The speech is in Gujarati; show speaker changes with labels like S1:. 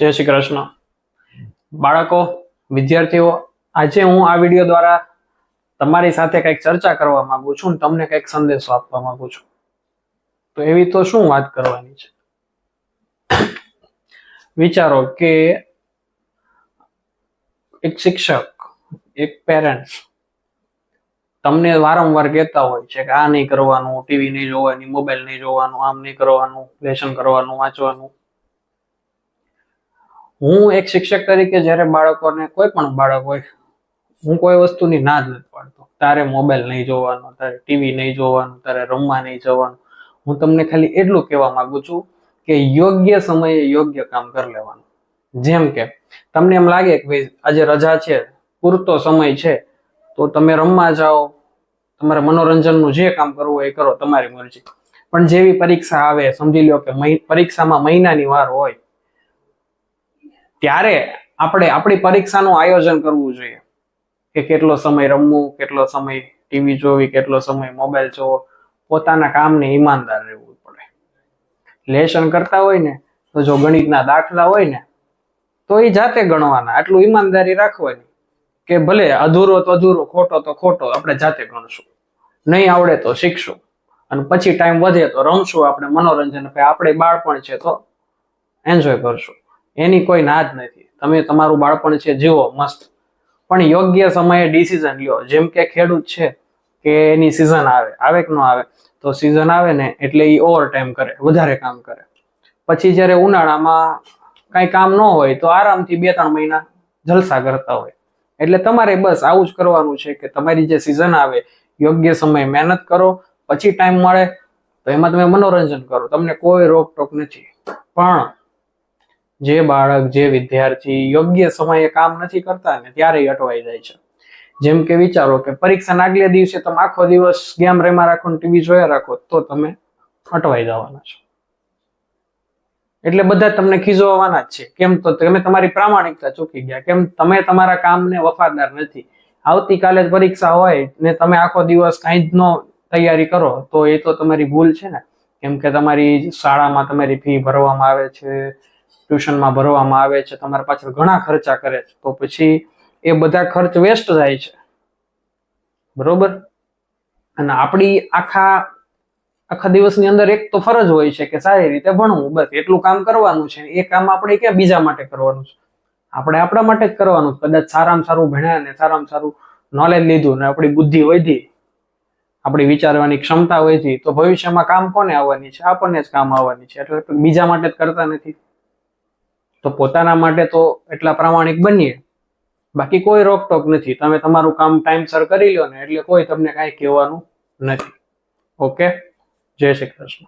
S1: જય શ્રી કૃષ્ણ. બાળકો, વિદ્યાર્થીઓ, આજે હું આ વીડિયો દ્વારા તમારી સાથે કંઈક ચર્ચા કરવા માંગુ છું તમને કંઈક સંદેશો આપવા માંગુ છું. તો એવી તો શું વાત કરવાની છે? વિચારો કે એક શિક્ષક, એક પેરેન્ટ્સ તમને વારંવાર કહેતા હોય છે કે આ નહીં કરવાનું, ટીવી નહીં જોવાની મોબાઈલ નહીં જોવાનું, આમ નહીં કરવાનું લેસન કરવાનું, વાંચવાનું. હું એક શિક્ષક તરીકે જ્યારે બાળકોને કોઈ પણ બાળક હોય, હું કોઈ વસ્તુની ના જ નથી પાડતો. તારે મોબાઈલ નહીં જોવાનો, તારે ટીવી નહીં જોવાનું, તારે રમવા નહીં જવાનું. હું તમને ખાલી એટલું કહેવા માંગુ છું કે યોગ્ય સમયે યોગ્ય કામ કરી લેવાનું. જેમ કે, તમને એમ લાગે કે ભાઈ, આજે રજા છે, પૂરતો સમય છે, તો તમે રમવા જાઓ, તમારે મનોરંજનનું જે કામ કરવું હોય એ કરો, તમારી મરજી. પણ જેવી પરીક્ષા આવે, સમજી લો કે પરીક્ષામાં મહિનાની વાર હોય ત્યારે આપણે આપણી પરીક્ષાનું આયોજન કરવું જોઈએ. કે કેટલો સમય રમવું, કેટલો સમય ટીવી જોવી, કેટલો સમય મોબાઈલ જોવો, પોતાના કામને ઈમાનદાર રહેવું પડે. લેશન કરતા હોય ને, તો જો ગણિતના દાખલા હોય ને, તો એ જાતે ગણવાના. આટલું ઈમાનદારી રાખવાની કે ભલે અધૂરો તો અધૂરો, ખોટો તો ખોટો, આપણે જાતે ગણશું. નહીં આવડે તો શીખશું. અને પછી ટાઈમ વધે તો રમશું આપણે મનોરંજન. આપણે બાળપણ છે તો એન્જોય કરશું. એની કોઈ ના જ નથી. તમે તમારું બાળપણ છે જીવો, મસ્ત. પણ યોગ્ય સમયે ડિસિઝન લ્યો. જેમ કે ખેડૂત છે કે એની સિઝન આવે આવે કે ન આવે, તો સિઝન આવે ને એટલે એ ઓવર ટાઈમ કરે, વધારે કામ કરે. પછી જ્યારે ઉનાળામાં કાંઈ કામ ન હોય તો આરામથી બે ત્રણ મહિના જલસા કરતા હોય. એટલે તમારે બસ આવું જ કરવાનું છે કે તમારી જે સિઝન આવે, યોગ્ય સમયે મહેનત કરો, પછી ટાઈમ મળે તો એમાં તમે મનોરંજન કરો. તમને કોઈ રોકટોક નથી. પણ જે બાળક, જે વિદ્યાર્થી યોગ્ય સમયે કામ નથી કરતા ને ત્યારે અટવાઈ જાય છે. જેમ કે વિચારો કે પરીક્ષાના આગલે દિવસે તમે આખો દિવસ ગેમ રેમાં રાખો ટીવી જોયા રાખો, તો તમે અટવાઈ જવાના છો. એટલે બધા તમને ખીજવવાના જ છે. કેમ તો તમે તમારી પ્રામાણિકતા ચૂકી ગયા. કેમ તમે તમારા કામને વફાદાર નથી. આવતીકાલે જ પરીક્ષા હોય ને તમે આખો દિવસ કાંઈ જ ન તૈયારી કરો, તો એ તો તમારી ભૂલ છે ને. કેમ કે તમારી શાળામાં તમારી ફી ભરવામાં આવે છે ટ્યુશનમાં ભરવામાં આવે છે, તમારા પાછળ ઘણા ખર્ચા કરે છે, તો પછી એ બધા ખર્ચ વેસ્ટ જાય છે. બરોબર? અને આપણી આખા આખા દિવસની અંદર એક તો ફરજ હોય છે કે સારી રીતે ભણવું, બસ એટલું કામ કરવાનું છે. એ કામ આપણે ક્યાં બીજા માટે કરવાનું છે? આપણે આપણા માટે જ કરવાનું. કદાચ સારામાં સારું ભણ્યા ને સારામાં સારું નોલેજ લીધું ને આપણી બુદ્ધિ વધી, આપણી વિચારવાની ક્ષમતા વધી, તો ભવિષ્યમાં કામ કોને આવવાની છે? આપણને જ કામ આવવાની છે. એટલે બીજા માટે જ કરતા નથી. તો પોતાના માટે તો એટલા પ્રામાણિક બનીએ. બાકી કોઈ રોકટોક નથી. તમે તમારું કામ ટાઈમસર કરી લો ને એટલે કોઈ તમને કાંઈ કહેવાનું નથી. ઓકે જય શ્રી કૃષ્ણ.